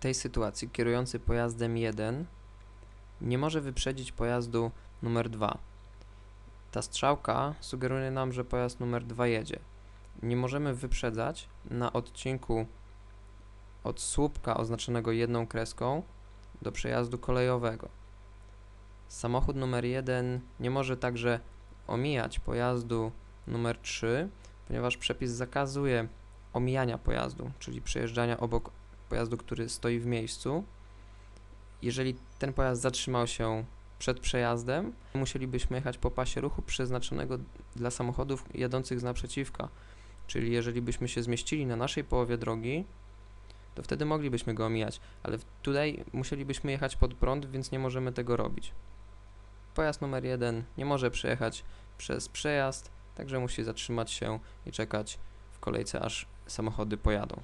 tej sytuacji kierujący pojazdem 1 nie może wyprzedzić pojazdu numer 2. Ta strzałka sugeruje nam, że pojazd numer 2 jedzie. Nie możemy wyprzedzać na odcinku od słupka oznaczonego jedną kreską do przejazdu kolejowego. Samochód numer 1 nie może także omijać pojazdu numer 3, ponieważ przepis zakazuje omijania pojazdu, czyli przejeżdżania obok pojazdu, który stoi w miejscu. Jeżeli ten pojazd zatrzymał się przed przejazdem, musielibyśmy jechać po pasie ruchu przeznaczonego dla samochodów jadących z naprzeciwka. Czyli jeżeli byśmy się zmieścili na naszej połowie drogi, to wtedy moglibyśmy go omijać, ale tutaj musielibyśmy jechać pod prąd, więc nie możemy tego robić. Pojazd numer 1 nie może przejechać przez przejazd, także musi zatrzymać się i czekać w kolejce, aż samochody pojadą.